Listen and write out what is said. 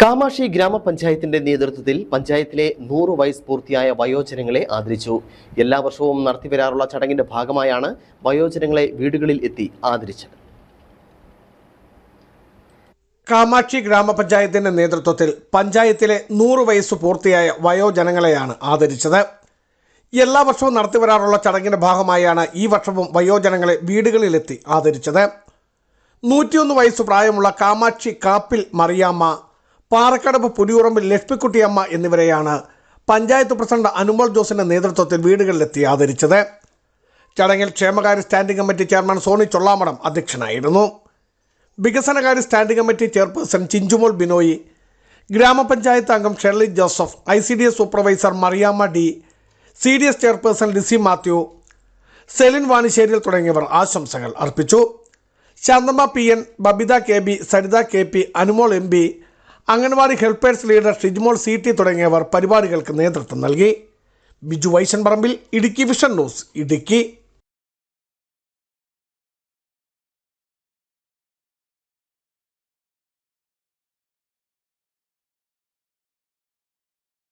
കാമാക്ഷി ഗ്രാമപഞ്ചായത്തിന്റെ നേതൃത്വത്തിൽ പഞ്ചായത്തിലെ നൂറ് വയസ്സ് പൂർത്തിയായ വയോജനങ്ങളെ ആദരിച്ചു. എല്ലാ വർഷവും നടത്തിവരാറുള്ള ചടങ്ങിന്റെ ഭാഗമായാണ് വയോജനങ്ങളെ വീടുകളിൽ എത്തി ആദരിച്ചത്. കാമാക്ഷി ഗ്രാമപഞ്ചായത്തിന്റെ നേതൃത്വത്തിൽ പഞ്ചായത്തിലെ നൂറ് വയസ്സ് പൂർത്തിയായ വയോജനങ്ങളെയാണ് ആദരിച്ചത്. എല്ലാ വർഷവും നടത്തിവരാറുള്ള ചടങ്ങിന്റെ ഭാഗമായാണ് ഈ വർഷവും വയോജനങ്ങളെ വീടുകളിലെത്തി ആദരിച്ചത്. നൂറ്റിയൊന്ന് വയസ്സ് പ്രായമുള്ള കാമാക്ഷി കാപ്പിൽ മറിയാമ്മ പാറക്കടവ് പുലിയുറമ്പിൽ ലക്ഷ്മിക്കുട്ടിയമ്മ എന്നിവരെയാണ് പഞ്ചായത്ത് പ്രസിഡന്റ് അനുമോൾ ജോസിന്റെ നേതൃത്വത്തിൽ വീടുകളിലെത്തി ആദരിച്ചത്. ചടങ്ങിൽ ക്ഷേമകാര്യ standing committee chairman Soni Chollamadom അധ്യക്ഷനായിരുന്നു. വികസനകാര്യ standing committee chairperson Chinchumol Binoy ഗ്രാമപഞ്ചായത്ത് അംഗം Shirley Joseph I C D S supervisor Mariyamma D C D S chairperson Lissy Mathew Celine വാണിശ്ശേരിയിൽ തുടങ്ങിയവർ ആശംസകൾ അർപ്പിച്ചു. Shanthamma P N Babitha K B Saritha K P Anumol M P anganwadi helpers leader Shijmol C T തുടങ്ങിയവർ പരിപാടികൾക്ക് നേതൃത്വം നൽകി. Biju Vaishan Parambil Idukki vision news Idukki.